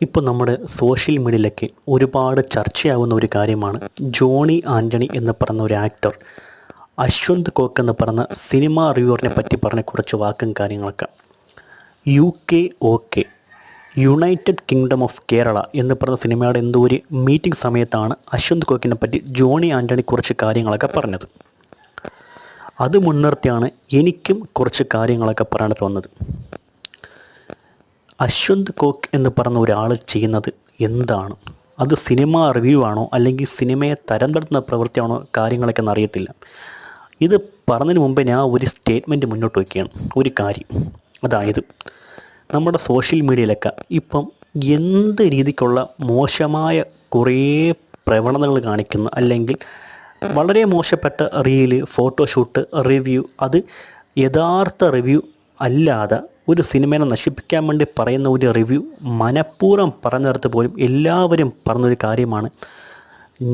ഇപ്പോൾ നമ്മുടെ സോഷ്യൽ മീഡിയയിലൊക്കെ ഒരുപാട് ചർച്ചയാവുന്ന ഒരു കാര്യമാണ് ജോണി ആന്റണി എന്ന് പറഞ്ഞ ഒരു ആക്ടർ അശ്വന്ത് കോക്ക് എന്ന് പറഞ്ഞ സിനിമ റിവ്യൂറിനെ പറ്റി പറഞ്ഞ കുറച്ച് വാക്കും കാര്യങ്ങളൊക്കെ. U K O K United Kingdom of Kerala എന്ന് പറഞ്ഞ സിനിമയുടെ എന്തോ ഒരു മീറ്റിംഗ് സമയത്താണ് അശ്വന്ത് കോക്കിനെ പറ്റി ജോണി ആന്റണി കുറച്ച് കാര്യങ്ങളൊക്കെ പറഞ്ഞത്. അത് മുൻനിർത്തിയാണ് എനിക്കും കുറച്ച് കാര്യങ്ങളൊക്കെ പറയാൻ വന്നത്. അശ്വന്ത് കോക്ക് എന്ന് പറഞ്ഞ ഒരാൾ ചെയ്യുന്നത് എന്താണ്? അത് സിനിമ റിവ്യൂ ആണോ? അല്ലെങ്കിൽ സിനിമയെ തരം താഴ്ത്തുന്ന പ്രവൃത്തിയാണോ? കാര്യങ്ങളൊക്കെ എന്ന് അറിയത്തില്ല. ഇത് പറഞ്ഞതിന് മുമ്പേ ഞാൻ ഒരു സ്റ്റേറ്റ്മെന്റ് മുന്നോട്ട് വയ്ക്കുകയാണ്. ഒരു കാര്യം. അതായത് നമ്മുടെ സോഷ്യൽ മീഡിയയിലൊക്കെ ഇപ്പം എന്ത് രീതിക്കുള്ള മോശമായ കുറേ പ്രവണതകൾ കാണിക്കുന്ന അല്ലെങ്കിൽ വളരെ മോശപ്പെട്ട റീൽ ഫോട്ടോഷൂട്ട് റിവ്യൂ അത് യഥാർത്ഥ റിവ്യൂ അല്ലാതെ ഒരു സിനിമയെ നശിപ്പിക്കാൻ വേണ്ടി പറയുന്ന ഒരു റിവ്യൂ മനഃപൂർവം പറഞ്ഞിടത്ത് പോലും എല്ലാവരും പറഞ്ഞൊരു കാര്യമാണ്.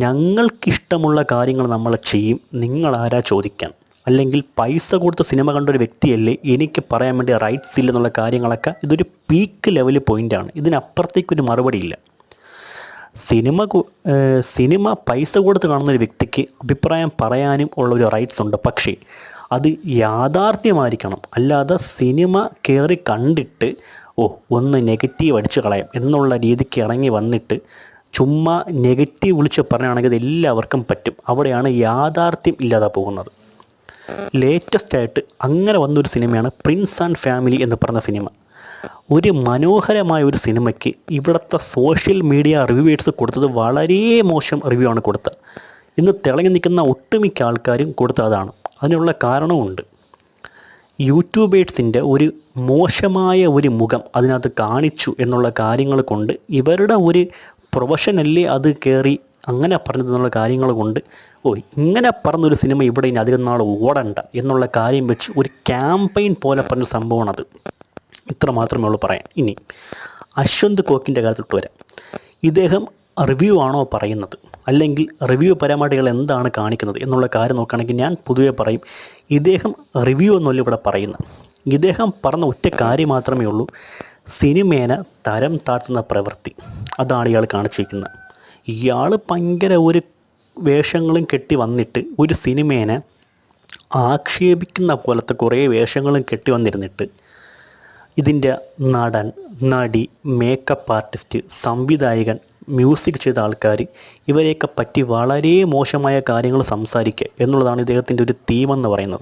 ഞങ്ങൾക്കിഷ്ടമുള്ള കാര്യങ്ങൾ നമ്മൾ ചെയ്യും നിങ്ങളാരാ ചോദിക്കാൻ? അല്ലെങ്കിൽ പൈസ കൊടുത്ത് സിനിമ കണ്ടൊരു വ്യക്തിയല്ലേ എനിക്ക് പറയാൻ വേണ്ടി റൈറ്റ്സ് ഇല്ലെന്നുള്ള കാര്യങ്ങളൊക്കെ ഇതൊരു പീക്ക് ലെവൽ പോയിന്റാണ് ഇതിനപ്പുറത്തേക്കൊരു മറുപടിയില്ല സിനിമ സിനിമ പൈസ കൊടുത്ത് കാണുന്ന ഒരു വ്യക്തിക്ക് അഭിപ്രായം പറയാനും ഉള്ള ഒരു റൈറ്റ്സ് ഉണ്ട്. പക്ഷേ അത് യാഥാർത്ഥ്യമായിരിക്കണം. അല്ലാതെ സിനിമ കയറി കണ്ടിട്ട് ഓ ഒന്ന് നെഗറ്റീവ് അടിച്ചു കളയാം എന്നുള്ള രീതിക്ക് ഇറങ്ങി വന്നിട്ട് ചുമ്മാ നെഗറ്റീവ് വിളിച്ച് പറയുകയാണെങ്കിൽ അത് എല്ലാവർക്കും പറ്റും. അവിടെയാണ് യാഥാർത്ഥ്യം ഇല്ലാതെ പോകുന്നത്. ലേറ്റസ്റ്റ് ആയിട്ട് അങ്ങനെ വന്നൊരു സിനിമയാണ് പ്രിൻസ് ആൻഡ് ഫാമിലി എന്ന് പറഞ്ഞ സിനിമ. ഒരു മനോഹരമായ ഒരു സിനിമയ്ക്ക് ഇവിടുത്തെ സോഷ്യൽ മീഡിയ റിവ്യൂവേഴ്സ് കൊടുത്തത് വളരെ മോശം റിവ്യൂ ആണ് കൊടുത്തത്. ഇന്ന് തിളങ്ങി നിൽക്കുന്ന ഒട്ടുമിക്ക ആൾക്കാരും കൊടുത്ത അതാണ്. അതിനുള്ള കാരണമുണ്ട്. യൂട്യൂബേഴ്സിന്റെ ഒരു മോശമായ ഒരു മുഖം അതിനകത്ത് കാണിച്ചു എന്നുള്ള കാര്യങ്ങൾ കൊണ്ട് ഇവരുടെ ഒരു പ്രൊഫഷനല്ലേ അത് കയറി അങ്ങനെ പറഞ്ഞതെന്നുള്ള കാര്യങ്ങൾ കൊണ്ട് ഓ ഇങ്ങനെ പറഞ്ഞൊരു സിനിമ ഇവിടെ ഇനി അധികം നാൾ ഓടണ്ട എന്നുള്ള കാര്യം വെച്ച് ഒരു ക്യാമ്പയിൻ പോലെ പറഞ്ഞ സംഭവമാണത്. ഇത്ര മാത്രമേ ഉള്ളൂ പറയാൻ. ഇനി അശ്വന്ത് കോക്കിന്റെ കാര്യത്തിലോട്ട് വരാം. ഇദ്ദേഹം റിവ്യൂ ആണോ പറയുന്നത്? അല്ലെങ്കിൽ റിവ്യൂ പരമാടികൾ എന്താണ് കാണിക്കുന്നത്? എന്നുള്ള കാര്യം നോക്കുകയാണെങ്കിൽ ഞാൻ പൊതുവെ പറയും ഇദ്ദേഹം റിവ്യൂ എന്നല്ല ഇവിടെ പറയുന്നത്. ഇദ്ദേഹം പറഞ്ഞ ഒറ്റ കാര്യം മാത്രമേ ഉള്ളൂ. സിനിമേന തരം താഴ്ത്തുന്ന പ്രവൃത്തി. അതാണ് ഇയാൾ കാണിച്ചിരിക്കുന്നത്. ഇയാൾ ഭയങ്കര ഒരു വേഷങ്ങളും കെട്ടി വന്നിട്ട് ഒരു സിനിമേനെ ആക്ഷേപിക്കുന്ന പോലത്തെ കുറേ വേഷങ്ങളും കെട്ടി വന്നിരുന്നിട്ട് ഇതിന്റെ നടൻ നടി മേക്കപ്പ് ആർട്ടിസ്റ്റ് സംവിധായകൻ മ്യൂസിക് ചെയ്ത ആൾക്കാർ ഇവരെയൊക്കെ പറ്റി വളരെ മോശമായ കാര്യങ്ങൾ സംസാരിക്കുക എന്നുള്ളതാണ് ഇദ്ദേഹത്തിന്റെ ഒരു തീമെന്ന് പറയുന്നത്.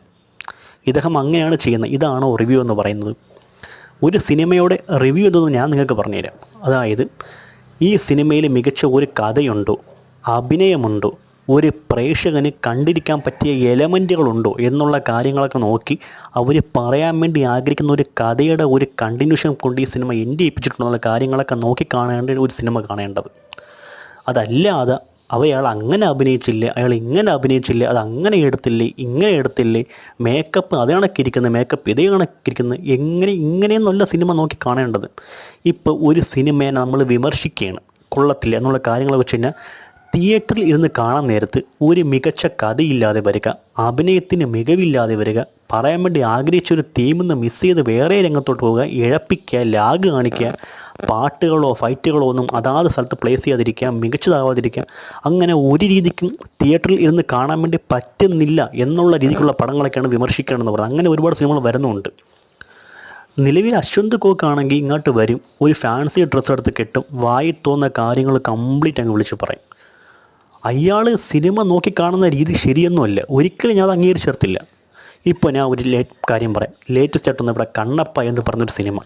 ഇദ്ദേഹം അങ്ങനെയാണ് ചെയ്യുന്നത്. ഇതാണോ റിവ്യൂ എന്ന് പറയുന്നത്. ഒരു സിനിമയുടെ റിവ്യൂ എന്തെന്ന് ഞാൻ നിങ്ങൾക്ക് പറഞ്ഞുതരാം. അതായത് ഈ സിനിമയിൽ മികച്ച ഒരു കഥയുണ്ടോ? അഭിനയമുണ്ടോ? ഒരു പ്രേക്ഷകന് കണ്ടിരിക്കാൻ പറ്റിയ എലമെന്റുകളുണ്ടോ എന്നുള്ള കാര്യങ്ങളൊക്കെ നോക്കി അവർ പറയാൻ വേണ്ടി ആഗ്രഹിക്കുന്ന ഒരു കഥയുടെ ഒരു കണ്ടിന്യൂഷൻ കൊണ്ട് ഈ സിനിമ എൻഡ് ചെയ്യിപ്പിച്ചിട്ടുണ്ടെന്നുള്ള കാര്യങ്ങളൊക്കെ നോക്കി കാണേണ്ട ഒരു സിനിമ കാണേണ്ടത്. അതല്ലാതെ അവ അയാൾ അങ്ങനെ അഭിനയിച്ചില്ല അയാൾ ഇങ്ങനെ അഭിനയിച്ചില്ലേ അത് അങ്ങനെ എടുത്തില്ലേ ഇങ്ങനെ എടുത്തില്ലേ മേക്കപ്പ് അത് കണക്കിരിക്കുന്നത് മേക്കപ്പ് ഇതേ കണക്കിരിക്കുന്നത് എങ്ങനെ ഇങ്ങനെയെന്നുള്ള സിനിമ നോക്കി കാണേണ്ടത്. ഇപ്പോൾ ഒരു സിനിമയെ നമ്മൾ വിമർശിക്കുകയാണ്. കൊള്ളത്തില്ല എന്നുള്ള കാര്യങ്ങൾ വെച്ച് കഴിഞ്ഞാൽ തിയേറ്ററിൽ ഇരുന്ന് കാണാൻ നേരത്ത് ഒരു മികച്ച കഥയില്ലാതെ വരിക അഭിനയത്തിന് മികവില്ലാതെ വരിക പറയാൻ വേണ്ടി ആഗ്രഹിച്ചൊരു തീമെന്ന് മിസ് ചെയ്ത് വേറെ രംഗത്തോട്ട് പോവുക ഇഴപ്പിക്കുക ലാഗ് കാണിക്കുക പാട്ടുകളോ ഫൈറ്റുകളോ ഒന്നും അതാത് സ്ഥലത്ത് പ്ലേസ് ചെയ്യാതിരിക്കുക മികച്ചതാവാതിരിക്കുക അങ്ങനെ ഒരു രീതിക്കും തിയേറ്ററിൽ ഇരുന്ന് കാണാൻ വേണ്ടി പറ്റുന്നില്ല എന്നുള്ള രീതിക്കുള്ള പടങ്ങളൊക്കെയാണ് വിമർശിക്കേണ്ടതെന്ന് പറയുന്നത്. അങ്ങനെ ഒരുപാട് സിനിമകൾ വരുന്നുണ്ട്. നിലവിൽ അശ്വന്ത് കോക്കാണെങ്കിൽ ഇങ്ങോട്ട് വരും ഒരു ഫാൻസി ഡ്രസ്സ് എടുത്ത് കെട്ടും വായി തോന്നുന്ന കാര്യങ്ങൾ കംപ്ലീറ്റ് അങ്ങ് വിളിച്ച് പറയും. അയാൾ സിനിമ നോക്കി കാണുന്ന രീതി ശരിയൊന്നുമല്ല. ഒരിക്കലും ഞാൻ അത് അംഗീകരിച്ചിടത്തില്ല ഇപ്പോൾ ഞാൻ ഒരു ലേറ്റ് കാര്യം പറയാം. ലേറ്റസ്റ്റ് ആയിട്ടൊന്ന് ഇവിടെ കണ്ണപ്പ എന്ന് പറഞ്ഞൊരു സിനിമ.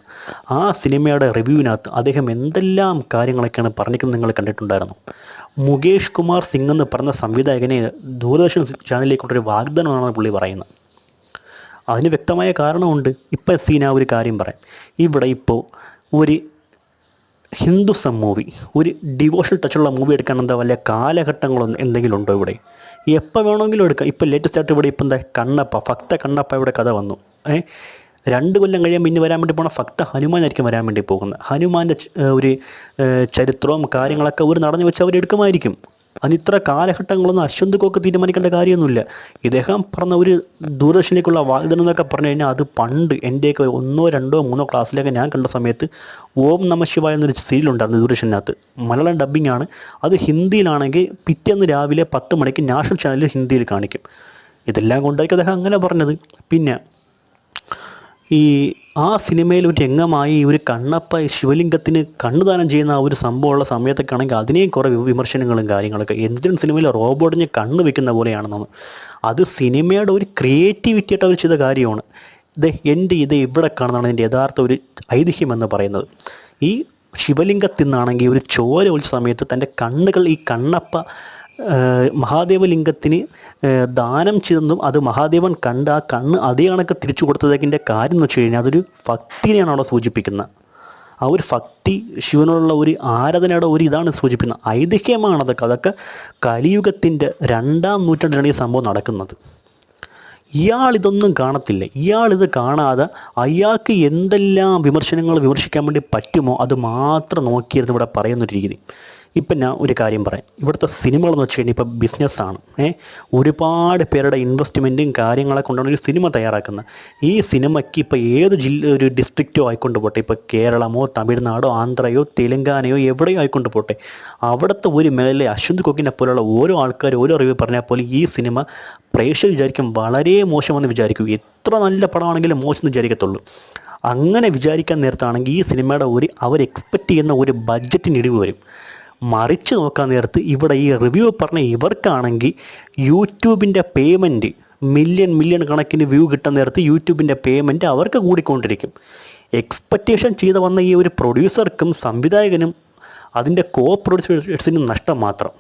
ആ സിനിമയുടെ റിവ്യൂവിനകത്ത് അദ്ദേഹം എന്തെല്ലാം കാര്യങ്ങളൊക്കെയാണ് പറഞ്ഞിരിക്കുന്നത് നിങ്ങൾ കണ്ടിട്ടുണ്ടായിരുന്നു. മുകേഷ് കുമാർ സിംഗ് എന്ന് പറഞ്ഞ സംവിധായകനെ ദൂരദർശൻ ചാനലിലേക്കൊണ്ടൊരു വാഗ്ദാനമാണ് പുള്ളി പറയുന്നത്. അതിന് വ്യക്തമായ കാരണമുണ്ട്. ഇപ്പം സീന ഒരു കാര്യം പറയാം. ഇവിടെ ഇപ്പോൾ ഒരു ഹിന്ദുസം മൂവി ഒരു ഡിവോഷൻ ടച്ചുള്ള മൂവി എടുക്കാൻ എന്താ വല്ല കാലഘട്ടങ്ങളൊന്നും എന്തെങ്കിലും ഉണ്ടോ ഇവിടെ? എപ്പോൾ വേണമെങ്കിലും എടുക്കാം. ഇപ്പോൾ ലേറ്റസ്റ്റ് ആയിട്ട് ഇവിടെ ഇപ്പം എന്താ കണ്ണപ്പ ഭക്ത കണ്ണപ്പ ഇവിടെ കഥ വന്നു. ഏ? രണ്ട് കൊല്ലം കഴിയുമ്പോൾ ഇനി വരാൻ വേണ്ടി പോണ ഭക്ത ഹനുമാനായിരിക്കും വരാൻ വേണ്ടി പോകുന്നത്. ഹനുമാന്റെ ഒരു ചരിത്രവും കാര്യങ്ങളൊക്കെ ഒരു നടന്നു വെച്ച് അവർ ഇത്ര കാലഘട്ടങ്ങളൊന്നും അശ്വന്ത് കോക്ക് തീരുമാനിക്കേണ്ട കാര്യമൊന്നുമില്ല. ഇദ്ദേഹം പറഞ്ഞ ഒരു ദൂരദർശനിലേക്കുള്ള വാഗ്ദാനം എന്നൊക്കെ പറഞ്ഞു കഴിഞ്ഞാൽ അത് പണ്ട് എന്റെയൊക്കെ ഒന്നോ രണ്ടോ മൂന്നോ ക്ലാസ്സിലൊക്കെ ഞാൻ കണ്ട സമയത്ത് ഓം നമ ശിവായ എന്നൊരു സീരിയലുണ്ടായിരുന്നു ദൂരദർശനകത്ത് മലയാളം ഡബ്ബിംഗ് ആണ്. അത് ഹിന്ദിയിലാണെങ്കിൽ പിറ്റേന്ന് രാവിലെ പത്ത് മണിക്ക് നാഷണൽ ചാനലിൽ ഹിന്ദിയിൽ കാണിക്കും. ഇതെല്ലാം കൊണ്ടായിരിക്കും അദ്ദേഹം അങ്ങനെ പറഞ്ഞത്. പിന്നെ ഈ ആ സിനിമയിൽ ഒരു രംഗമായി ഒരു കണ്ണപ്പ ശിവലിംഗത്തിന് കണ്ണുദാനം ചെയ്യുന്ന ആ ഒരു സംഭവമുള്ള സമയത്തൊക്കെ ആണെങ്കിൽ അതിനെയും കുറേ വിമർശനങ്ങളും കാര്യങ്ങളൊക്കെ. എന്തിനും സിനിമയിൽ റോബോട്ടിന് കണ്ണ് വെക്കുന്ന പോലെയാണെന്നാണ് അത് സിനിമയുടെ ഒരു ക്രിയേറ്റിവിറ്റി ആയിട്ട് അവർ ചെയ്ത കാര്യമാണ്. ഇത് എന്റെ ഇത് ഇവിടെ കാണുന്നതാണ് എന്റെ യഥാർത്ഥ ഒരു ഐതിഹ്യം എന്ന് പറയുന്നത്. ഈ ശിവലിംഗത്തിൽ നിന്നാണെങ്കിൽ ഒരു ചോര ഒഴിച്ച സമയത്ത് തന്റെ കണ്ണുകൾ ഈ കണ്ണപ്പ മഹാദേവലിംഗത്തിന് ലിംഗത്തിന് ദാനം ചെയ്തെന്നും അത് മഹാദേവൻ കണ്ട ആ കണ്ണ് അതേ കണക്ക് തിരിച്ചു കൊടുത്തതിന്റെ കാര്യം എന്ന് വെച്ച് കഴിഞ്ഞാൽ അതൊരു ഭക്തിനെയാണ് അവിടെ സൂചിപ്പിക്കുന്നത്. ആ ഒരു ഭക്തി ശിവനോടുള്ള ഒരു ആരാധനയുടെ ഒരു ഇതാണ് സൂചിപ്പിക്കുന്നത്. ഐതിഹ്യമാണ് അതൊക്കെ. അതൊക്കെ കലിയുഗത്തിന്റെ രണ്ടാം നൂറ്റാണ്ടിലാണ് ഈ സംഭവം നടക്കുന്നത്. ഇയാൾ ഇതൊന്നും കാണത്തില്ല. ഇയാൾ ഇത് കാണാതെ അയാൾക്ക് എന്തെല്ലാം വിമർശനങ്ങൾ വിമർശിക്കാൻ വേണ്ടി പറ്റുമോ അത് മാത്രം നോക്കിയിരുന്നു ഇവിടെ പറയുന്നൊരു രീതി. ഇപ്പം ഞാൻ ഒരു കാര്യം പറയാം. ഇവിടുത്തെ സിനിമകളെന്ന് വെച്ച് കഴിഞ്ഞാൽ ഇപ്പോൾ ബിസിനസ്സാണ് ഏ ഒരുപാട് പേരുടെ ഇൻവെസ്റ്റ്മെന്റും കാര്യങ്ങളെ കൊണ്ടാണ് ഒരു സിനിമ തയ്യാറാക്കുന്നത്. ഈ സിനിമയ്ക്ക് ഇപ്പോൾ ഏത് ജില്ല ഒരു ഡിസ്ട്രിക്റ്റോ ആയിക്കൊണ്ട് പോട്ടെ ഇപ്പോൾ കേരളമോ തമിഴ്നാടോ ആന്ധ്രയോ തെലുങ്കാനയോ എവിടെയോ ആയിക്കൊണ്ട് പോട്ടെ അവിടുത്തെ ഒരു മേലെ അശ്വന്ത് കൊക്കിനെ പോലുള്ള ഓരോ ആൾക്കാർ ഓരോ റിവ്യൂ പറഞ്ഞാൽ പോലെ ഈ സിനിമ പ്രേക്ഷകർ വിചാരിക്കും വളരെ മോശമെന്ന് വിചാരിക്കും. എത്ര നല്ല പടമാണെങ്കിലും മോശം എന്ന് വിചാരിക്കത്തുള്ളൂ. അങ്ങനെ വിചാരിക്കാൻ നേരത്താണെങ്കിൽ ഈ സിനിമയുടെ ഒരു അവർ എക്സ്പെക്റ്റ് ചെയ്യുന്ന ഒരു ബഡ്ജറ്റിന് ഇടിവ് വരും. മറിച്ച് നോക്കാൻ നേരത്ത് ഇവിടെ ഈ റിവ്യൂ പറഞ്ഞ ഇവർക്കാണെങ്കിൽ യൂട്യൂബിന്റെ പേയ്മെന്റ് മില്യൺ മില്യൺ കണക്കിന് വ്യൂ കിട്ടുന്ന നേരത്ത് യൂട്യൂബിന്റെ പേയ്മെന്റ് അവർക്ക് കൂടിക്കൊണ്ടിരിക്കും. എക്സ്പെക്റ്റേഷൻ ചെയ്ത് വന്ന ഈ ഒരു പ്രൊഡ്യൂസർക്കും സംവിധായകനും അതിന്റെ കോ പ്രൊഡ്യൂസേഴ്സിനും നഷ്ടം മാത്രം.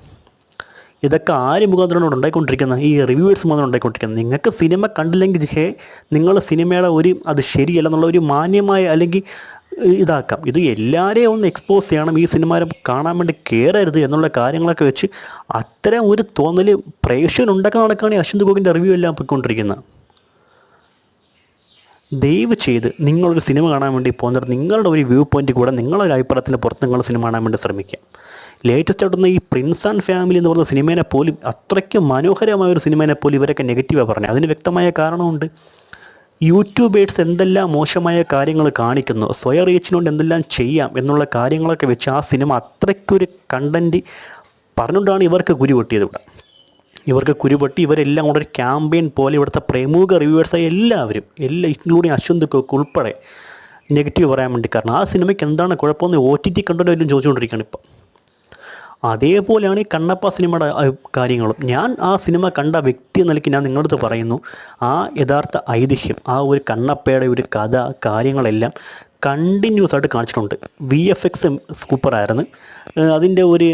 ഇതൊക്കെ ആര് മുഖാന്തരമാണ് ഉണ്ടായിക്കൊണ്ടിരിക്കുന്നത്? ഈ റിവ്യൂവേഴ്സ് മുഖാന്തരം ഉണ്ടായിക്കൊണ്ടിരിക്കുന്നത്. നിങ്ങൾക്ക് സിനിമ കണ്ടില്ലെങ്കിൽ ഹേ നിങ്ങൾ സിനിമയുടെ ഒരു അത് ശരിയല്ല എന്നുള്ള ഒരു മാന്യമായ അല്ലെങ്കിൽ ഇതാക്കാം. ഇത് എല്ലാവരെയും ഒന്ന് എക്സ്പോസ് ചെയ്യണം. ഈ സിനിമ കാണാൻ വേണ്ടി കയറരുത് എന്നുള്ള കാര്യങ്ങളൊക്കെ വെച്ച് അത്തരം ഒരു തോന്നൽ പ്രേക്ഷകൻ ഉണ്ടാക്കാൻ നടക്കുകയാണ് അശ്വന്ത് ഗോപിന്റെ റിവ്യൂ എല്ലാം പോയിക്കൊണ്ടിരിക്കുന്നത് ദയവ് ചെയ്ത് നിങ്ങളൊരു സിനിമ കാണാൻ വേണ്ടി പോകുന്നത് നിങ്ങളുടെ ഒരു വ്യൂ പോയിന്റ് കൂടെ നിങ്ങളൊരു അഭിപ്രായത്തിന് പുറത്ത് നിങ്ങൾ സിനിമ കാണാൻ വേണ്ടി ശ്രമിക്കാം. ലേറ്റസ്റ്റ് ആയിട്ടുന്ന ഈ പ്രിൻസ് ആൻഡ് ഫാമിലി എന്ന് പറഞ്ഞ സിനിമേനെ പോലും അത്രയ്ക്ക് മനോഹരമായ ഒരു സിനിമേനെ പോലും ഇവരൊക്കെ നെഗറ്റീവാണ് പറഞ്ഞത്. അതിന് വ്യക്തമായ കാരണമുണ്ട്. യൂട്യൂബേഴ്സ് എന്തെല്ലാം മോശമായ കാര്യങ്ങൾ കാണിക്കുന്നു സ്വയം റീച്ചിനോട് എന്തെല്ലാം ചെയ്യാം എന്നുള്ള കാര്യങ്ങളൊക്കെ വെച്ച് ആ സിനിമ അത്രയ്ക്കൊരു കണ്ടന്റ് പറഞ്ഞുകൊണ്ടാണ് ഇവർക്ക് കുരു പൊട്ടിയത് ഇവിടെ. ഇവർക്ക് കുരുപൊട്ടി ഇവരെല്ലാം കൂടെ ഒരു ക്യാമ്പയിൻ പോലെ ഇവിടുത്തെ പ്രമുഖ റിവ്യൂവേഴ്സായ എല്ലാവരും എല്ലാ ഇൻക്ലൂഡിങ് അശ്വന്ത് കോക്ക് ഉൾപ്പെടെ നെഗറ്റീവ് പറയാൻ വേണ്ടി കാരണം ആ സിനിമയ്ക്ക് എന്താണ് കുഴപ്പമെന്ന് ഒ ടി ടി കണ്ടവരും ചോദിച്ചുകൊണ്ടിരിക്കുകയാണ് ഇപ്പം. അതേപോലെയാണ് ഈ കണ്ണപ്പ സിനിമയുടെ കാര്യങ്ങളും. ഞാൻ ആ സിനിമ കണ്ട വ്യക്തി എന്ന നിലയ്ക്ക് ഞാൻ നിങ്ങളടുത്ത് പറയുന്നു. ആ യഥാർത്ഥ ഐതിഹ്യം ആ ഒരു കണ്ണപ്പയുടെ ഒരു കഥ കാര്യങ്ങളെല്ലാം കണ്ടിന്യൂസ് ആയിട്ട് കാണിച്ചിട്ടുണ്ട്. വി എഫ് എക്സ് സൂപ്പറായിരുന്നു. അതിന്റെ ഒരു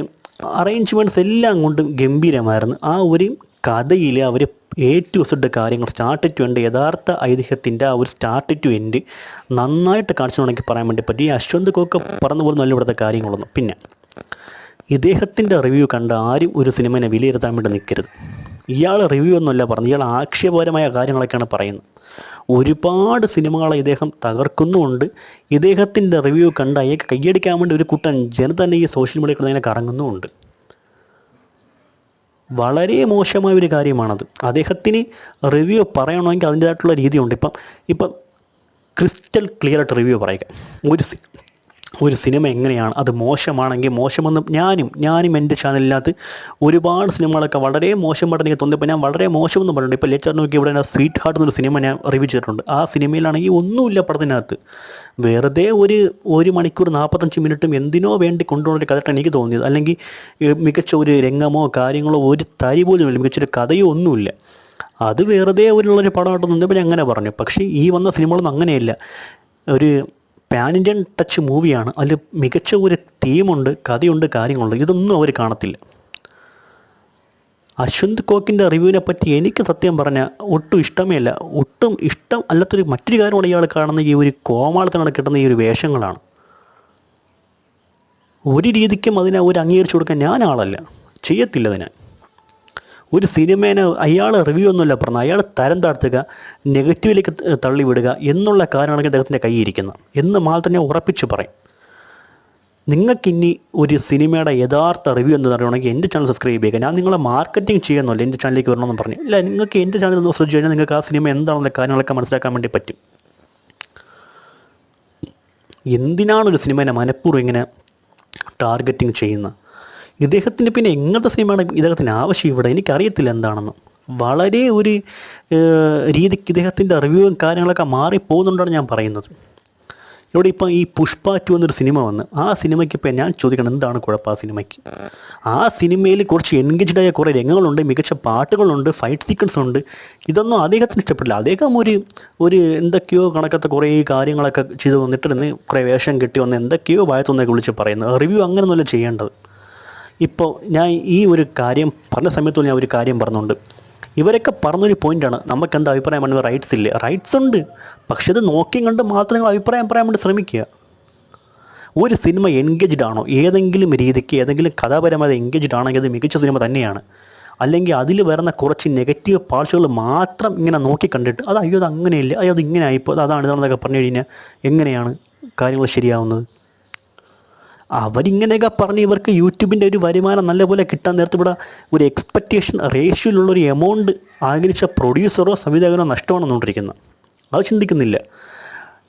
അറേഞ്ച്മെന്റ്സ് എല്ലാം കൊണ്ടും ഗംഭീരമായിരുന്നു. ആ ഒരു കഥയിൽ അവർ എ ടു സെഡ് കാര്യങ്ങൾ സ്റ്റാർട്ട് ടു എൻഡ് യഥാർത്ഥ ഐതിഹ്യത്തിന്റെ ആ ഒരു സ്റ്റാർട്ട് ടു എൻഡ് നന്നായിട്ട് കാണിച്ചു പറയാൻ വേണ്ടി പറ്റി. ഈ അശ്വന്ത് കോക്ക് പറഞ്ഞ പോലെ നല്ല ഇവിടുത്തെ കാര്യങ്ങളൊന്നും. പിന്നെ ഇദ്ദേഹത്തിന്റെ റിവ്യൂ കണ്ട് ആരും ഒരു സിനിമനെ വിലയിരുത്താൻ വേണ്ടി നിൽക്കരുത് ഇയാൾ റിവ്യൂ ഒന്നുമല്ല പറഞ്ഞു ഇയാൾ ആക്ഷേപകരമായ കാര്യങ്ങളൊക്കെയാണ് പറയുന്നത്. ഒരുപാട് സിനിമകളെ ഇദ്ദേഹം തകർക്കുന്നുമുണ്ട്. ഇദ്ദേഹത്തിന്റെ റിവ്യൂ കണ്ട് അയാൾക്ക് കൈയടിക്കാൻ വേണ്ടി ഒരു കൂട്ടം ജന തന്നെ ഈ സോഷ്യൽ മീഡിയ കിടന്നതിനെ കറങ്ങുന്നുമുണ്ട്. വളരെ മോശമായ ഒരു കാര്യമാണത്. അദ്ദേഹത്തിന് റിവ്യൂ പറയണമെങ്കിൽ അതിന്റേതായിട്ടുള്ള രീതിയുണ്ട്. ഇപ്പം ഇപ്പം ക്രിസ്റ്റൽ ക്ലിയർ ആയിട്ട് റിവ്യൂ പറയുക. ഒരു ഒരു സിനിമ എങ്ങനെയാണ്? അത് മോശമാണെങ്കിൽ മോശമെന്ന് ഞാനും ഞാനും എന്റെ ചാനലിനകത്ത് ഒരുപാട് സിനിമകളൊക്കെ വളരെ മോശമായിട്ട് എനിക്ക് തോന്നിയപ്പോൾ ഞാൻ വളരെ മോശമെന്ന് പറഞ്ഞിട്ടുണ്ട്. ഇപ്പോൾ ലേറ്റർ നോക്കി ഇവിടെ സ്വീറ്റ് ഹാർട്ട് എന്നൊരു സിനിമ ഞാൻ റിവ്യൂ ചെയ്തിട്ടുണ്ട്. ആ സിനിമയിലാണെങ്കിൽ ഒന്നുമില്ല പടത്തിനകത്ത്. വെറുതെ ഒരു ഒരു മണിക്കൂർ നാൽപ്പത്തഞ്ച് മിനിറ്റും എന്തിനോ വേണ്ടി കൊണ്ടുപോകുന്ന ഒരു കഥയാണ് എനിക്ക് തോന്നിയത്. അല്ലെങ്കിൽ മികച്ച ഒരു രംഗമോ കാര്യങ്ങളോ ഒരു തരി പോലും ഇല്ല. മികച്ചൊരു കഥയോ ഒന്നുമില്ല. അത് വെറുതെ ഒരു പടമായിട്ട് നിന്നപ്പോൾ ഞാൻ അങ്ങനെ പറഞ്ഞു. പക്ഷേ ഈ വന്ന സിനിമകളൊന്നും അങ്ങനെയല്ല. ഒരു പാൻ ഇന്ത്യൻ ടച്ച് മൂവിയാണ് അതിൽ മികച്ച ഒരു തീമുണ്ട് കഥയുണ്ട് കാര്യങ്ങളുണ്ട്. ഇതൊന്നും അവർ കാണത്തില്ല. അശ്വന്ത് കോക്കിന്റെ റിവ്യൂവിനെ പറ്റി എനിക്ക് സത്യം പറഞ്ഞാൽ ഒട്ടും ഇഷ്ടമേ അല്ല. ഒട്ടും ഇഷ്ടം അല്ലാത്തൊരു മറ്റൊരു കാര്യമാണ് ഇയാൾ കാണുന്ന ഈ ഒരു കോമാളത്തിനാണ് കിട്ടുന്ന ഈ ഒരു വേഷങ്ങളാണ്. ഒരു രീതിക്കും അതിനെ ഒരു അംഗീകരിച്ചു കൊടുക്കാൻ ഞാൻ ആളല്ല. ചെയ്യത്തില്ല അതിനെ. ഒരു സിനിമേനെ അയാൾ റിവ്യൂ ഒന്നുമില്ല പറഞ്ഞ. അയാൾ തരം താഴ്ത്തുക നെഗറ്റീവിലേക്ക് തള്ളിവിടുക എന്നുള്ള കാര്യങ്ങളൊക്കെ അദ്ദേഹത്തിന്റെ കൈയിരിക്കുന്നത്. എന്ന് മാത്രം ഞാൻ ഉറപ്പിച്ച് പറയും. നിങ്ങൾക്കിനി ഒരു സിനിമയുടെ യഥാർത്ഥ റിവ്യൂ എന്ന് അറിയണമെങ്കിൽ എന്റെ ചാനൽ സബ്സ്ക്രൈബ് ചെയ്യുക. ഞാൻ നിങ്ങളെ മാർക്കറ്റിംഗ് ചെയ്യുന്നില്ല എന്റെ ചാനലിലേക്ക് വരണമെന്ന് പറഞ്ഞു. ഇല്ല നിങ്ങൾക്ക് എന്റെ ചാനൽ ഒന്ന് ശ്രദ്ധിച്ചു കഴിഞ്ഞാൽ നിങ്ങൾക്ക് ആ സിനിമ എന്താണെന്നുള്ള കാര്യങ്ങളൊക്കെ മനസ്സിലാക്കാൻ വേണ്ടി പറ്റും. എന്തിനാണ് ഒരു സിനിമേനെ മനഃപൂർവം ഇങ്ങനെ ടാർഗറ്റിംഗ് ചെയ്യുന്നത്? ഇദ്ദേഹത്തിന് പിന്നെ എങ്ങനത്തെ സിനിമയാണ് ഇദ്ദേഹത്തിന് ആവശ്യം ഇവിടെ? എനിക്കറിയത്തില്ല എന്താണെന്ന്. വളരെ ഒരു രീതിക്ക് ഇദ്ദേഹത്തിന്റെ റിവ്യൂവും കാര്യങ്ങളൊക്കെ മാറിപ്പോകുന്നുണ്ടാണ് ഞാൻ പറയുന്നത്. ഇവിടെ ഇപ്പം ഈ പുഷ്പ ടു എന്നൊരു സിനിമ വന്ന് ആ സിനിമയ്ക്ക് ഇപ്പം ഞാൻ ചോദിക്കണം എന്താണ് കുഴപ്പം ആ സിനിമയ്ക്ക്? ആ സിനിമയിൽ കുറച്ച് എൻഗേജ്ഡ് ആയ കുറേ രംഗങ്ങളുണ്ട് മികച്ച പാട്ടുകളുണ്ട് ഫൈറ്റ് സീക്വൻസ് ഉണ്ട് ഇതൊന്നും അദ്ദേഹത്തിന് ഇഷ്ടപ്പെടില്ല അദ്ദേഹം ഒരു ഒരു എന്തൊക്കെയോ കണക്കത്തെ കുറേ കാര്യങ്ങളൊക്കെ ചെയ്ത് വന്നിട്ട് കുറേ വേഷം കെട്ടി വന്ന് എന്തൊക്കെയോ വായത്തൊന്നൊക്കെ വിളിച്ച് പറയുന്നത് റിവ്യൂ അങ്ങനെയൊന്നുമല്ല ചെയ്യേണ്ടത്. ഇപ്പോൾ ഞാൻ ഈ ഒരു കാര്യം പറഞ്ഞ സമയത്ത് ഞാൻ ഒരു കാര്യം പറഞ്ഞുണ്ട്. ഇവരൊക്കെ പറഞ്ഞൊരു പോയിന്റാണ് നമുക്ക് എന്താ അഭിപ്രായം പറഞ്ഞത്? റൈറ്റ്സ് ഇല്ല? റൈറ്റ്സ് ഉണ്ട്. പക്ഷെ ഇത് നോക്കിയും കണ്ട് മാത്രം നിങ്ങൾ അഭിപ്രായം പറയാൻ വേണ്ടി ശ്രമിക്കുക. ഒരു സിനിമ എൻഗേജ്ഡ് ആണോ? ഏതെങ്കിലും രീതിക്ക് ഏതെങ്കിലും കഥാപരമായി എൻഗേജ്ഡ് ആണെങ്കിൽ അത് മികച്ച സിനിമ തന്നെയാണ്. അല്ലെങ്കിൽ അതിൽ വരുന്ന കുറച്ച് നെഗറ്റീവ് പാർട്സുകൾ മാത്രം ഇങ്ങനെ നോക്കി കണ്ടിട്ട് അത് അയ്യോ അത് അങ്ങനെയില്ല? അയ്യോ അത് ഇങ്ങനെ ആയിപ്പോൾ അതാണ് ഇതാണെന്നൊക്കെ പറഞ്ഞു കഴിഞ്ഞാൽ എങ്ങനെയാണ് കാര്യങ്ങൾ ശരിയാവുന്നത്? അവരിങ്ങനെയൊക്കെ പറഞ്ഞ് ഇവർക്ക് യൂട്യൂബിന്റെ ഒരു വരുമാനം നല്ലപോലെ കിട്ടാൻ നേരത്തെ ഇവിടെ ഒരു എക്സ്പെക്റ്റേഷൻ റേഷ്യോയിലുള്ള ഒരു എമൗണ്ട് ആഗ്രഹിച്ച പ്രൊഡ്യൂസറോ സംവിധായകനോ നഷ്ടമാണ് വന്നുകൊണ്ടിരിക്കുന്നത് അത് ചിന്തിക്കുന്നില്ല.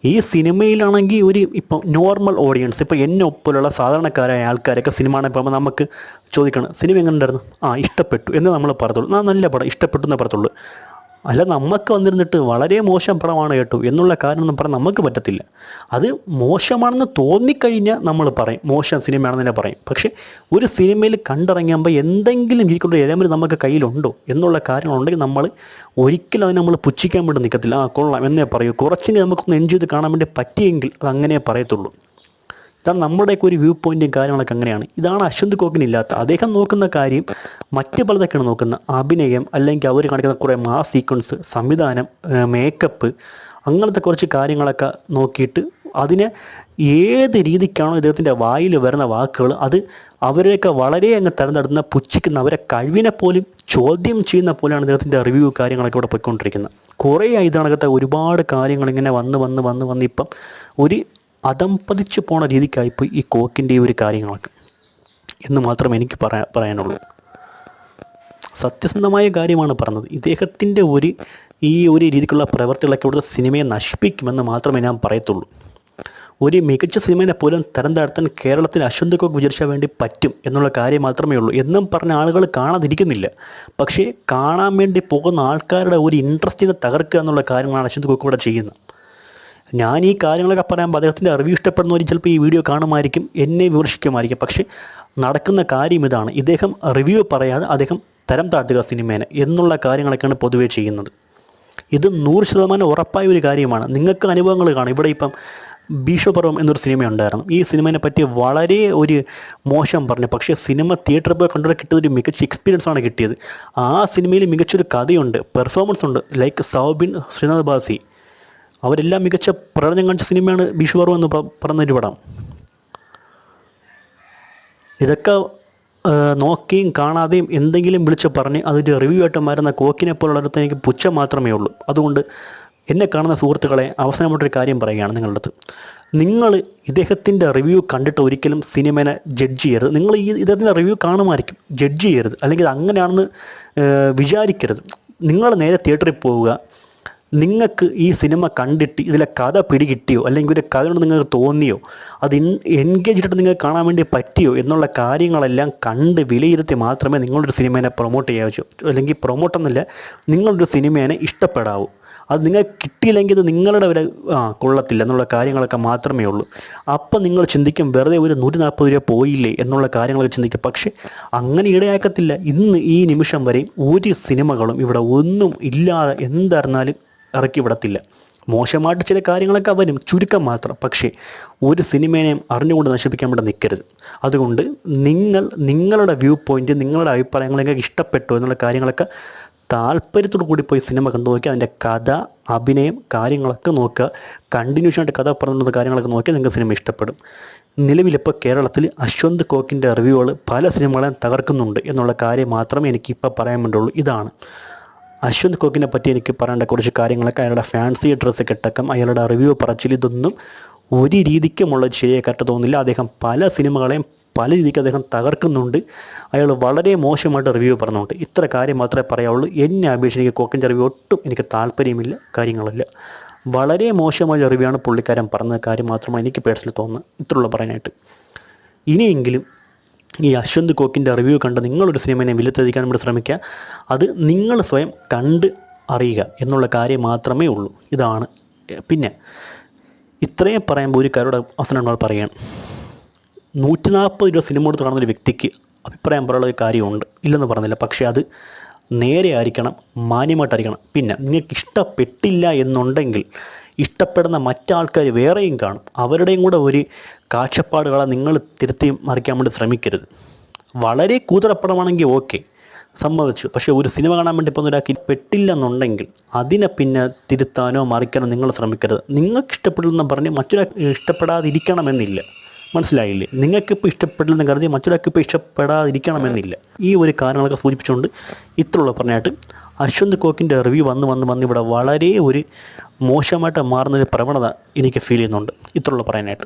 ഈ സിനിമയിലാണെങ്കിൽ ഒരു ഇപ്പം നോർമൽ ഓഡിയൻസ് ഇപ്പോൾ എന്നെ ഒപ്പമുള്ള സാധാരണക്കാരായ ആൾക്കാരൊക്കെ സിനിമ കാണുമ്പോൾ നമുക്ക് ചോദിക്കണം സിനിമ എങ്ങനെ ഉണ്ടായിരുന്നു ആ ഇഷ്ടപ്പെട്ടു എന്ന് നമ്മൾ പറയത്തുള്ളൂ. നല്ല പടം ഇഷ്ടപ്പെട്ടു എന്നേ പറയത്തുള്ളൂ. അല്ല നമുക്ക് വന്നിരുന്നിട്ട് വളരെ മോശം പടമാണ് കേട്ടോ എന്നുള്ള കാരണമൊന്നും പറയാൻ നമുക്ക് പറ്റത്തില്ല. അത് മോശമാണെന്ന് തോന്നിക്കഴിഞ്ഞാൽ നമ്മൾ പറയും മോശം സിനിമയാണെന്ന് തന്നെ പറയും. പക്ഷേ ഒരു സിനിമയിൽ കണ്ടിറങ്ങുമ്പോൾ എന്തെങ്കിലും ജീവിക്കുന്ന എലമെന്റ് നമുക്ക് കയ്യിലുണ്ടോ എന്നുള്ള കാര്യങ്ങളുണ്ടെങ്കിൽ നമ്മൾ ഒരിക്കലും അതിനെ നമ്മൾ പുച്ഛിക്കാൻ വേണ്ടി നിൽക്കത്തില്ല ആ കൊള്ളാം എന്നേ പറയൂ. കുറച്ചെങ്കിലും നമുക്കൊന്ന് എൻജോയ് ചെയ്ത് കാണാൻ വേണ്ടി പറ്റിയെങ്കിൽ അത് അങ്ങനെ പറയത്തുള്ളൂ. ഇതാണ് നമ്മുടെയൊക്കെ ഒരു വ്യൂ പോയിന്റും കാര്യങ്ങളൊക്കെ അങ്ങനെയാണ്. ഇതാണ് അശ്വന്ത് കോക്കിനില്ലാത്ത. അദ്ദേഹം നോക്കുന്ന കാര്യം മറ്റ് പലതൊക്കെയാണ് നോക്കുന്നത്. അഭിനയം അല്ലെങ്കിൽ അവർ കാണിക്കുന്ന കുറേ മാ സീക്വൻസ് സംവിധാനം മേക്കപ്പ് അങ്ങനത്തെ കുറച്ച് കാര്യങ്ങളൊക്കെ നോക്കിയിട്ട് അതിനെ ഏത് രീതിക്കാണോ ഇദ്ദേഹത്തിന്റെ വായിൽ വരുന്ന വാക്കുകൾ അത് അവരെയൊക്കെ വളരെ അങ്ങ് തെരഞ്ഞെടുക്കുന്ന പുച്ഛിക്കുന്ന അവരെ കഴിവിനെ പോലും ചോദ്യം ചെയ്യുന്ന പോലെയാണ് ഇദ്ദേഹത്തിന്റെ റിവ്യൂ കാര്യങ്ങളൊക്കെ ഇവിടെ പോയിക്കൊണ്ടിരിക്കുന്നത്. കുറേ ഇതണക്കത്തെ ഒരുപാട് കാര്യങ്ങൾ ഇങ്ങനെ വന്ന് വന്ന് വന്ന് വന്ന് ഇപ്പം ഒരു അതമ്പതിച്ച് പോണ രീതിക്കായിപ്പോയി ഈ കോക്കിന്റെ ഈ ഒരു കാര്യങ്ങളൊക്കെ. എന്ന് മാത്രമേ എനിക്ക് പറയാ പറയാനുള്ളൂ. സത്യസന്ധമായ കാര്യമാണ് പറഞ്ഞത്. ഇദ്ദേഹത്തിന്റെ ഒരു ഈ ഒരു രീതിക്കുള്ള പ്രവർത്തികളൊക്കെ ഇവിടുത്തെ സിനിമയെ നശിപ്പിക്കുമെന്ന് മാത്രമേ ഞാൻ പറയത്തുള്ളൂ. ഒരു മികച്ച സിനിമയെ പോലും തരം താഴ്ത്താൻ കേരളത്തിൽ അശ്വന്ത് വിചാരിച്ചാൽ വേണ്ടി പറ്റും എന്നുള്ള കാര്യം മാത്രമേ ഉള്ളൂ. എന്നും പറഞ്ഞ ആളുകൾ കാണാതിരിക്കുന്നില്ല. പക്ഷേ കാണാൻ വേണ്ടി പോകുന്ന ആൾക്കാരുടെ ഒരു ഇൻട്രസ്റ്റിനെ തകർക്കുക എന്നുള്ള കാര്യങ്ങളാണ് അശ്വന്ത് കോക്ക് ഇവിടെ ചെയ്യുന്നത്. ഞാൻ ഈ കാര്യങ്ങളൊക്കെ പറയുമ്പോൾ അദ്ദേഹത്തിന്റെ അറിവ് ഇഷ്ടപ്പെടുന്നവർ ചിലപ്പോൾ ഈ വീഡിയോ കാണുമായിരിക്കും എന്നെ വിമർശിക്കുമായിരിക്കും. പക്ഷേ നടക്കുന്ന കാര്യം ഇതാണ്. ഇദ്ദേഹം റിവ്യൂ പറയാതെ അദ്ദേഹം തരം താഴ്ത്തുക സിനിമേനെ എന്നുള്ള കാര്യങ്ങളൊക്കെയാണ് പൊതുവേ ചെയ്യുന്നത്. ഇത് നൂറ് ശതമാനം ഉറപ്പായ ഒരു കാര്യമാണ്. നിങ്ങൾക്ക് അനുഭവങ്ങൾ കാണും. ഇവിടെ ഇപ്പം ഭീഷ്മപർവം എന്നൊരു സിനിമ ഉണ്ടായിരുന്നു ഈ സിനിമയെ പറ്റി വളരെ ഒരു മോശം പറഞ്ഞു. പക്ഷേ സിനിമ തിയേറ്ററിൽ പോയി കണ്ടുകൊണ്ട് കിട്ടിയത് ഒരു മികച്ച എക്സ്പീരിയൻസ് ആണ് കിട്ടിയത്. ആ സിനിമയിൽ മികച്ചൊരു കഥയുണ്ട് പെർഫോമൻസ് ഉണ്ട്. ലൈക്ക് സൗബിൻ ശ്രീനാഥ് ബാസി. അവരെല്ലാം മികച്ച പ്രകടനം കാണിച്ച സിനിമയാണ് ഭീഷ്മപർവം എന്ന് പറഞ്ഞൊരു പടം. ഇതൊക്കെ നോക്കിയും കാണാതെയും എന്തെങ്കിലും വിളിച്ച് പറഞ്ഞ് അതൊരു റിവ്യൂ ആയിട്ട് മാറുന്ന കോക്കിനെ പോലുള്ളടത്ത് എനിക്ക് പുച്ഛം മാത്രമേ ഉള്ളൂ. അതുകൊണ്ട് എന്നെ കാണുന്ന സുഹൃത്തുക്കളെ അവസാനമായിട്ടൊരു കാര്യം പറയുകയാണ് നിങ്ങളുടെ അടുത്ത് നിങ്ങൾ ഇദ്ദേഹത്തിന്റെ റിവ്യൂ കണ്ടിട്ട് ഒരിക്കലും സിനിമനെ ജഡ്ജ് ചെയ്യരുത്. നിങ്ങൾ ഈ ഇദ്ദേഹത്തിന്റെ റിവ്യൂ കാണുമായിരിക്കും. ജഡ്ജ് ചെയ്യരുത്. അല്ലെങ്കിൽ അങ്ങനെയാണെന്ന് വിചാരിക്കരുത്. നിങ്ങൾ നേരെ തിയേറ്ററിൽ പോവുക. നിങ്ങൾക്ക് ഈ സിനിമ കണ്ടിട്ട് ഇതിലെ കഥ പിടികിട്ടിയോ? അല്ലെങ്കിൽ ഒരു കഥ കൊണ്ട് നിങ്ങൾക്ക് തോന്നിയോ? അത് എൻഗേജ് ചെയ്തിട്ട് നിങ്ങൾക്ക് കാണാൻ വേണ്ടി പറ്റിയോ? എന്നുള്ള കാര്യങ്ങളെല്ലാം കണ്ട് വിലയിരുത്തി മാത്രമേ നിങ്ങളൊരു സിനിമേനെ പ്രൊമോട്ട് ചെയ്യാവൂ അല്ലെങ്കിൽ പ്രൊമോട്ട് എന്നല്ല നിങ്ങളൊരു സിനിമേനെ ഇഷ്ടപ്പെടാവൂ. അത് നിങ്ങൾക്ക് കിട്ടിയില്ലെങ്കിൽ ഇത് നിങ്ങളുടെ ആ കൊള്ളത്തില്ല എന്നുള്ള കാര്യങ്ങളൊക്കെ മാത്രമേ ഉള്ളൂ. അപ്പം നിങ്ങൾ ചിന്തിക്കും വെറുതെ ഒരു നൂറ്റി നാൽപ്പത് രൂപ പോയില്ലേ എന്നുള്ള കാര്യങ്ങളൊക്കെ ചിന്തിക്കും. പക്ഷേ അങ്ങനെ ഇടയാക്കത്തില്ല ഇന്ന് ഈ നിമിഷം വരെയും ഒരു സിനിമകളും ഇവിടെ ഒന്നും ഇല്ലാതെ എന്തായിരുന്നാലും ഇറക്കി വിടത്തില്ല മോശമായിട്ട് ചില കാര്യങ്ങളൊക്കെ വരും ചുരുക്കം മാത്രം. പക്ഷേ ഒരു സിനിമേനെയും അറിഞ്ഞുകൊണ്ട് നശിപ്പിക്കാൻ വേണ്ടി നിൽക്കരുത് അതുകൊണ്ട് നിങ്ങൾ നിങ്ങളുടെ വ്യൂ പോയിന്റ് നിങ്ങളുടെ അഭിപ്രായങ്ങളൊക്കെ ഇഷ്ടപ്പെട്ടു എന്നുള്ള കാര്യങ്ങളൊക്കെ താല്പര്യത്തോടു കൂടി പോയി സിനിമ കണ്ടു നോക്കി അതിന്റെ കഥ അഭിനയം കാര്യങ്ങളൊക്കെ നോക്കുക കണ്ടിന്യൂഷൻ ആയിട്ട് കഥ പറഞ്ഞത് കാര്യങ്ങളൊക്കെ നോക്കി നിങ്ങൾക്ക് സിനിമ ഇഷ്ടപ്പെടും. നിലവിലിപ്പോൾ കേരളത്തിൽ അശ്വന്ത് കോക്കിന്റെ റിവ്യൂകൾ പല സിനിമകളെയും തകർക്കുന്നുണ്ട് എന്നുള്ള കാര്യം മാത്രമേ എനിക്കിപ്പോൾ പറയാൻ വേണ്ടുള്ളൂ ഇതാണ്. അശ്വന്ത് കോക്കിനെ പറ്റി എനിക്ക് പറയേണ്ട കുറച്ച് കാര്യങ്ങളൊക്കെ അയാളുടെ ഫാൻസി ഡ്രസ്സ് കെട്ടക്കം അയാളുടെ റിവ്യൂ പറച്ചിൽ ഇതൊന്നും ഒരു രീതിക്കുമുള്ള കറക്റ്റ് തോന്നുന്നില്ല അദ്ദേഹം പല സിനിമകളെയും പല രീതിക്ക് അദ്ദേഹം തകർക്കുന്നുണ്ട്. അയാൾ വളരെ മോശമായിട്ട് റിവ്യൂ പറഞ്ഞുകൊണ്ട് ഇത്ര കാര്യം മാത്രമേ പറയാവുള്ളൂ. എന്നെ അപേക്ഷിച്ച് എനിക്ക് കോക്കിന്റെ റിവ്യൂ ഒട്ടും എനിക്ക് താല്പര്യമില്ല കാര്യങ്ങളില്ല വളരെ മോശമായ റിവ്യൂ ആണ് പുള്ളിക്കാരൻ പറഞ്ഞ കാര്യം മാത്രമാണ് എനിക്ക് പേഴ്സണലി തോന്നുന്നത്. ഇത്രയുള്ള പറയാനായിട്ട്. ഇനിയെങ്കിലും ഈ അശ്വന്ത് കോക്കിന്റെ റിവ്യൂ കണ്ട് നിങ്ങളൊരു സിനിമയെ വിലത്തെതിക്കാൻ നമ്മൾ ശ്രമിക്കുക. അത് നിങ്ങൾ സ്വയം കണ്ട് അറിയുക എന്നുള്ള കാര്യം മാത്രമേ ഉള്ളൂ. ഇതാണ്. പിന്നെ ഇത്രയും പറയുമ്പോൾ ഒരു കാരോട് അവസാനം നമ്മൾ പറയുകയാണ് നൂറ്റി നാൽപ്പത് രൂപ സിനിമ കൊടുത്ത് കാണുന്ന ഒരു വ്യക്തിക്ക് അഭിപ്രായം പറയാനുള്ള ഒരു കാര്യമുണ്ട്. ഇല്ലെന്ന് പറഞ്ഞില്ല. പക്ഷേ അത് നേരെ ആയിരിക്കണം മാന്യമായിട്ടായിരിക്കണം. പിന്നെ നിങ്ങൾക്ക് ഇഷ്ടപ്പെട്ടില്ല എന്നുണ്ടെങ്കിൽ ഇഷ്ടപ്പെടുന്ന മറ്റാൾക്കാർ വേറെയും കാണും. അവരുടെയും കൂടെ ഒരു കാഴ്ചപ്പാടുകളെ നിങ്ങൾ തിരുത്തി മറിക്കാൻ വേണ്ടി ശ്രമിക്കരുത്. വളരെ കൂതറപ്പടമാണെങ്കിൽ ഓക്കെ സമ്മതിച്ചു. പക്ഷേ ഒരു സിനിമ കാണാൻ വേണ്ടി ഇപ്പോൾ ഒരാൾക്ക് പെട്ടില്ലെന്നുണ്ടെങ്കിൽ അതിനെ പിന്നെ തിരുത്താനോ മറിക്കാനോ നിങ്ങൾ ശ്രമിക്കരുത്. നിങ്ങൾക്ക് ഇഷ്ടപ്പെടില്ലെന്ന് പറഞ്ഞ് മറ്റൊരാൾക്ക് ഇഷ്ടപ്പെടാതിരിക്കണമെന്നില്ല. മനസ്സിലായില്ലേ? നിങ്ങൾക്കിപ്പോൾ ഇഷ്ടപ്പെടില്ലെന്ന് കരുതി മറ്റൊരാൾക്ക് ഇപ്പോൾ ഇഷ്ടപ്പെടാതിരിക്കണമെന്നില്ല. ഈ ഒരു കാരണങ്ങളൊക്കെ സൂചിപ്പിച്ചുകൊണ്ട് ഇത്രയുള്ള പറഞ്ഞായിട്ട്. അശ്വന്ത് കോക്കിന്റെ റിവ്യൂ വന്ന് വന്ന് വന്ന് ഇവിടെ വളരെ ഒരു മോശമായിട്ട് മാറുന്നൊരു പ്രവണത എനിക്ക് ഫീൽ ചെയ്യുന്നുണ്ട്. ഇത്രയുള്ള പറയാനായിട്ട്.